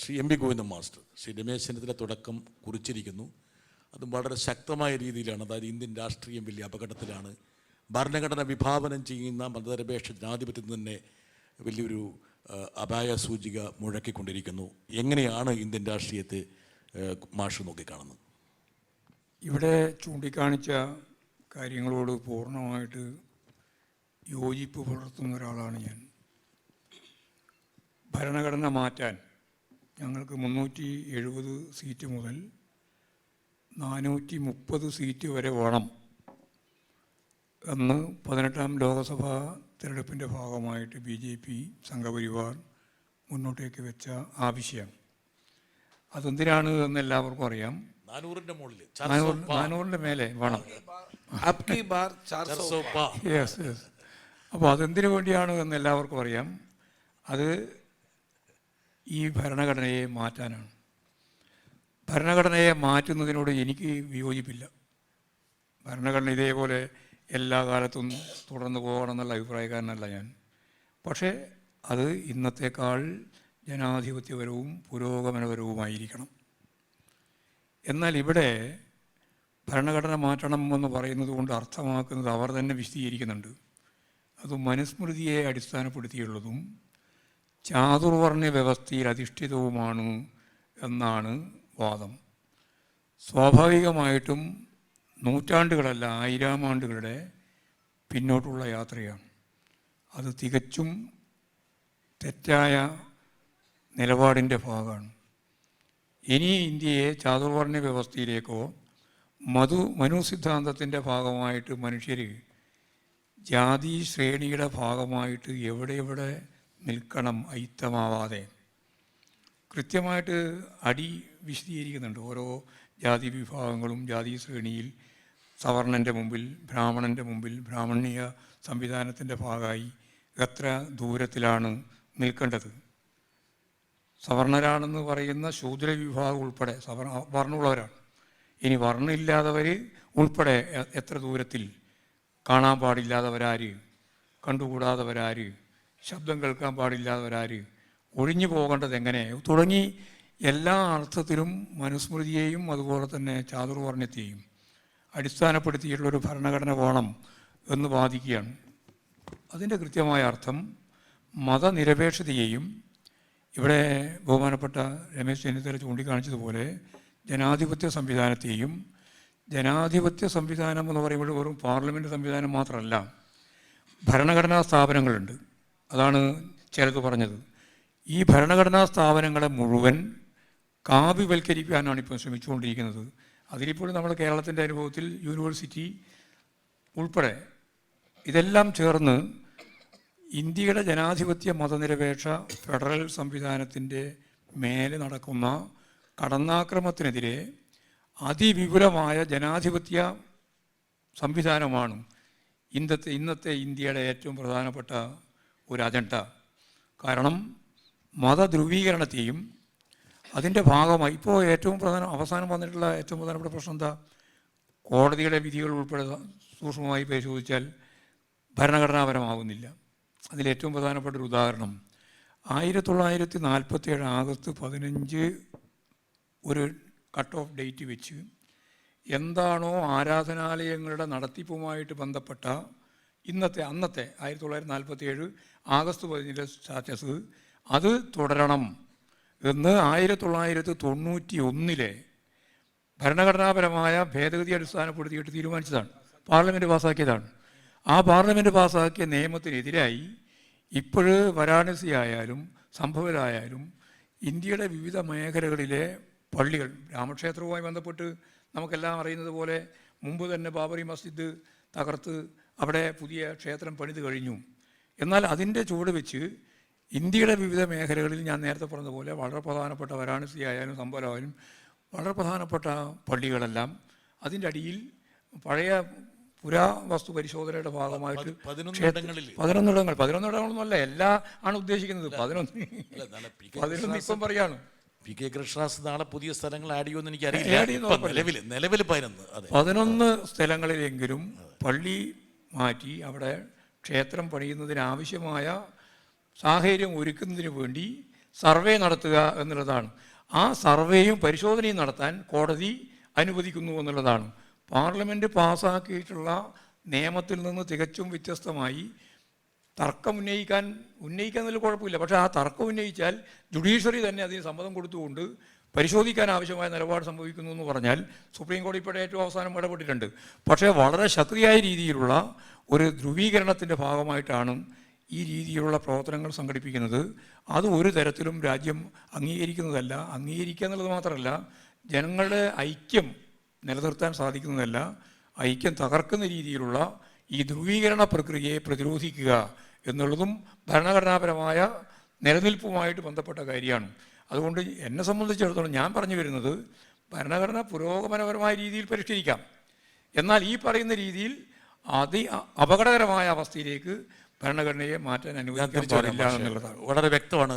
Shri M P Govindan master Shri Ramesh Chennithala തുടക്കം കുറിച്ചിരിക്കുന്നു. അതും വളരെ ശക്തമായ രീതിയിലാണ് അതായത് ഇന്ത്യൻ രാഷ്ട്രീയം വലിയ അപകടത്തിലാണ്. ഭരണഘടന വിഭാവനം ചെയ്യുന്ന മതനിരപേക്ഷ ജനാധിപത്യത്തിൽ തന്നെ വലിയൊരു അപായ സൂചിക മുഴക്കിക്കൊണ്ടിരിക്കുന്നു. എങ്ങനെയാണ് ഇന്ത്യൻ രാഷ്ട്രീയത്തെ മാഷ് നോക്കിക്കാണുന്നത്? ഇവിടെ ചൂണ്ടിക്കാണിച്ച കാര്യങ്ങളോട് പൂർണമായിട്ട് യോജിപ്പ് പുലർത്തുന്ന ഒരാളാണ് ഞാൻ. ഭരണഘടന മാറ്റാൻ ഞങ്ങൾക്ക് മുന്നൂറ്റി എഴുപത് സീറ്റ് മുതൽ നാനൂറ്റി മുപ്പത് സീറ്റ് വരെ വേണം അന്ന് പതിനെട്ടാം ലോക്സഭാ തിരഞ്ഞെടുപ്പിന്റെ ഭാഗമായിട്ട് ബി ജെ പി സംഘപരിവാർ മുന്നോട്ടേക്ക് വെച്ച ആവശ്യം. അതെന്തിനാണ് എന്ന് എല്ലാവർക്കും അറിയാം. നാനൂറിന്റെ മുകളിൽ. നാനൂറിന്റെ മേലെ വേണം. അപ്പോൾ അതെന്തിനു വേണ്ടിയാണ് എന്ന് എല്ലാവർക്കും അറിയാം. അത് ഈ ഭരണഘടനയെ മാറ്റാനാണ്. ഭരണഘടനയെ മാറ്റുന്നതിനോട് എനിക്ക് വിയോജിപ്പില്ല. ഭരണഘടന ഇതേപോലെ എല്ലാ കാലത്തും തുടർന്ന് പോകണം എന്നുള്ള അഭിപ്രായക്കാരനല്ല ഞാൻ. പക്ഷേ അത് ഇന്നത്തേക്കാൾ ജനാധിപത്യപരവും പുരോഗമനപരവുമായിരിക്കണം. എന്നാൽ ഇവിടെ ഭരണഘടന മാറ്റണം എന്ന് പറയുന്നത് കൊണ്ട് അർത്ഥമാക്കുന്നത് അവർ തന്നെ വിശദീകരിക്കുന്നുണ്ട്. അത് മനുസ്മൃതിയെ അടിസ്ഥാനപ്പെടുത്തിയുള്ളതും ചാതുർവർണ വ്യവസ്ഥയിൽ അധിഷ്ഠിതവുമാണ് എന്നാണ് വാദം. സ്വാഭാവികമായിട്ടും നൂറ്റാണ്ടുകളല്ല ആയിരം ആണ്ടുകളുടെ പിന്നോട്ടുള്ള യാത്രയാണ്. അത് തികച്ചും തെറ്റായ നിലപാടിന്റെ ഭാഗമാണ്. ഇനി ഇന്ത്യയെ ചാതുർവർണ വ്യവസ്ഥയിലേക്കോ മധു മനു സിദ്ധാന്തത്തിന്റെ ഭാഗമായിട്ട് മനുഷ്യർ ജാതി ശ്രേണിയുടെ ഭാഗമായിട്ട് എവിടെ എവിടെ നിൽക്കണം അയിത്തമാവാതെ കൃത്യമായിട്ട് അടി വിശദീകരിക്കുന്നുണ്ട്. ഓരോ ജാതി വിഭാഗങ്ങളും ജാതി ശ്രേണിയിൽ സവർണന്റെ മുമ്പിൽ ബ്രാഹ്മണന്റെ മുമ്പിൽ ബ്രാഹ്മണീയ സംവിധാനത്തിന്റെ ഭാഗമായി എത്ര ദൂരത്തിലാണ് നിൽക്കേണ്ടത്? സവർണരാണെന്ന് പറയുന്ന ശൂദ്ര വിഭാഗം ഉൾപ്പെടെ സവർണ വർണമുള്ളവരാണ്. ഇനി വർണമില്ലാത്തവർ ഉൾപ്പെടെ എത്ര ദൂരത്തിൽ? കാണാൻ പാടില്ലാത്തവരാര്? കണ്ടുകൂടാത്തവരാര്? ശബ്ദം കേൾക്കാൻ പാടില്ലാത്തവരാരും ഒഴിഞ്ഞു പോകേണ്ടത് എങ്ങനെ? തുടങ്ങി എല്ലാ അർത്ഥത്തിലും മനുസ്മൃതിയെയും അതുപോലെ തന്നെ ചാതുർവർണത്തെയും അടിസ്ഥാനപ്പെടുത്തിയിട്ടുള്ളൊരു ഭരണഘടന വേണം എന്ന് വാദിക്കുകയാണ്. അതിന്റെ കൃത്യമായ അർത്ഥം മതനിരപേക്ഷതയെയും ഇവിടെ ബഹുമാനപ്പെട്ട രമേശ് ചെന്നിത്തല ചൂണ്ടിക്കാണിച്ചതുപോലെ ജനാധിപത്യ സംവിധാനത്തെയും ജനാധിപത്യ സംവിധാനം എന്ന് പറയുമ്പോൾ വെറും പാർലമെന്റ് സംവിധാനം മാത്രമല്ല ഭരണഘടനാ സ്ഥാപനങ്ങളുണ്ട്. അതാണ് ചിലക്ക് പറഞ്ഞത്. ഈ ഭരണഘടനാ സ്ഥാപനങ്ങളെ മുഴുവൻ കാവ്യവൽക്കരിക്കാനാണ് ഇപ്പോൾ ശ്രമിച്ചുകൊണ്ടിരിക്കുന്നത്. അതിലിപ്പോൾ നമ്മുടെ കേരളത്തിന്റെ അനുഭവത്തിൽ യൂണിവേഴ്സിറ്റി ഉൾപ്പെടെ ഇതെല്ലാം ചേർന്ന് ഇന്ത്യയുടെ ജനാധിപത്യ മതനിരപേക്ഷ ഫെഡറൽ സംവിധാനത്തിന്റെ മേലെ നടക്കുന്ന കടന്നാക്രമത്തിനെതിരെ അതിവിപുലമായ ജനാധിപത്യ സംവിധാനമാണ് ഇന്നത്തെ ഇന്നത്തെ ഇന്ത്യയുടെ ഏറ്റവും പ്രധാനപ്പെട്ട ഒരു അജണ്ട കാരണം മതധ്രുവീകരണത്തെയും അതിന്റെ ഭാഗമായി ഇപ്പോൾ ഏറ്റവും പ്രധാനം അവസാനം വന്നിട്ടുള്ള ഏറ്റവും പ്രധാനപ്പെട്ട പ്രശ്നം എന്താ? കോടതിയുടെ വിധികൾ ഉൾപ്പെടെ സൂക്ഷ്മമായി പരിശോധിച്ചാൽ ഭരണഘടനാപരമാകുന്നില്ല. അതിലേറ്റവും പ്രധാനപ്പെട്ട ഒരു ഉദാഹരണം ആയിരത്തി തൊള്ളായിരത്തി നാൽപ്പത്തി ഏഴ് ആഗസ്റ്റ് പതിനഞ്ച് ഒരു കട്ട് ഓഫ് ഡേറ്റ് വെച്ച് എന്താണോ ആരാധനാലയങ്ങളുടെ നടത്തിപ്പുമായിട്ട് ബന്ധപ്പെട്ട ഇന്നത്തെ അന്നത്തെ ആയിരത്തി തൊള്ളായിരത്തി നാൽപ്പത്തി ഏഴ് ആഗസ്റ്റ് പതിനഞ്ചിലെ സ്റ്റാറ്റസ് അത് തുടരണം എന്ന് ആയിരത്തി തൊള്ളായിരത്തി തൊണ്ണൂറ്റി ഒന്നിലെ ഭരണഘടനാപരമായ ഭേദഗതി അടിസ്ഥാനപ്പെടുത്തിയിട്ട് തീരുമാനിച്ചതാണ്. പാർലമെന്റ് പാസ്സാക്കിയതാണ്. ആ പാർലമെന്റ് പാസ്സാക്കിയ നിയമത്തിനെതിരായി ഇപ്പോഴ് വരാണസി ആയാലും സംഭവരായാലും ഇന്ത്യയുടെ വിവിധ മേഖലകളിലെ പള്ളികൾ രാമക്ഷേത്രവുമായി ബന്ധപ്പെട്ട് നമുക്കെല്ലാം അറിയുന്നത് പോലെ മുമ്പ് തന്നെ ബാബറി മസ്ജിദ് തകർത്ത് അവിടെ പുതിയ ക്ഷേത്രം പണിത് കഴിഞ്ഞു. എന്നാൽ അതിന്റെ ചുവട് വെച്ച് ഇന്ത്യയുടെ വിവിധ മേഖലകളിൽ ഞാൻ നേരത്തെ പറഞ്ഞതുപോലെ വളരെ പ്രധാനപ്പെട്ട വാരാണസി ആയാലും സംഭവമായാലും വളരെ പ്രധാനപ്പെട്ട പള്ളികളെല്ലാം അതിന്റെ അടിയിൽ പഴയ പുരാവസ്തു പരിശോധനയുടെ ഭാഗമായിട്ട് പതിനൊന്നിടങ്ങൾ പതിനൊന്നിടങ്ങളൊന്നുമല്ല എല്ലാ ആണ് ഉദ്ദേശിക്കുന്നത്. പതിനൊന്ന് പതിനൊന്ന് ഇപ്പം പറയാണ്. പി കെ കൃഷ്ണദാസ് നാളെ പുതിയ സ്ഥലങ്ങൾ ആഡ് ചെയ്യുമെന്ന് എനിക്ക് അറിയില്ല നിലവിൽ നിലവിൽ പതിനൊന്ന് പതിനൊന്ന് സ്ഥലങ്ങളിലെങ്കിലും പള്ളി മാറ്റി അവിടെ ക്ഷേത്രം പണിയുന്നതിനാവശ്യമായ സാഹചര്യം ഒരുക്കുന്നതിന് വേണ്ടി സർവേ നടത്തുക എന്നുള്ളതാണ്. ആ സർവേയും പരിശോധനയും നടത്താൻ കോടതി അനുവദിക്കുന്നു എന്നുള്ളതാണ്. പാർലമെന്റ് പാസ്സാക്കിയിട്ടുള്ള നിയമത്തിൽ നിന്ന് തികച്ചും വ്യത്യസ്തമായി തർക്കം ഉന്നയിക്കാൻ ഉന്നയിക്കാൻ നല്ല കുഴപ്പമില്ല. പക്ഷേ ആ തർക്കം ഉന്നയിച്ചാൽ ജുഡീഷ്യറി തന്നെ അതിന് സമ്മതം കൊടുത്തുകൊണ്ട് പരിശോധിക്കാൻ ആവശ്യമായ നിലപാട് സംഭവിക്കുന്നു എന്ന് പറഞ്ഞാൽ സുപ്രീം കോടതി ഇപ്പോൾ ഏറ്റവും അവസാനം ഇടപെട്ടിട്ടുണ്ട്. പക്ഷേ വളരെ ശക്തിയായ രീതിയിലുള്ള ഒരു ധ്രുവീകരണത്തിന്റെ ഭാഗമായിട്ടാണ് ഈ രീതിയിലുള്ള പ്രവർത്തനങ്ങൾ സംഘടിപ്പിക്കുന്നത്. അത് ഒരു തരത്തിലും രാജ്യം അംഗീകരിക്കുന്നതല്ല. അംഗീകരിക്കുക എന്നുള്ളത് മാത്രമല്ല ജനങ്ങളുടെ ഐക്യം നിലനിർത്താൻ സാധിക്കുന്നതല്ല ഐക്യം തകർക്കുന്ന രീതിയിലുള്ള ഈ ധ്രുവീകരണ പ്രക്രിയയെ പ്രതിരോധിക്കുക എന്നുള്ളതും ഭരണഘടനാപരമായ നിലനിൽപ്പുമായിട്ട് ബന്ധപ്പെട്ട കാര്യമാണ്. അതുകൊണ്ട് എന്നെ സംബന്ധിച്ചിടത്തോളം ഞാൻ പറഞ്ഞു വരുന്നത് ഭരണഘടന പുരോഗമനപരമായ രീതിയിൽ പരിഷ്കരിക്കാം. എന്നാൽ ഈ പറയുന്ന രീതിയിൽ അതി അപകടകരമായ അവസ്ഥയിലേക്ക് ഭരണഘടനയെ മാറ്റാൻ അനുവദിക്കാൻ പാടില്ല എന്നുള്ളതാണ്. വളരെ വ്യക്തമാണ്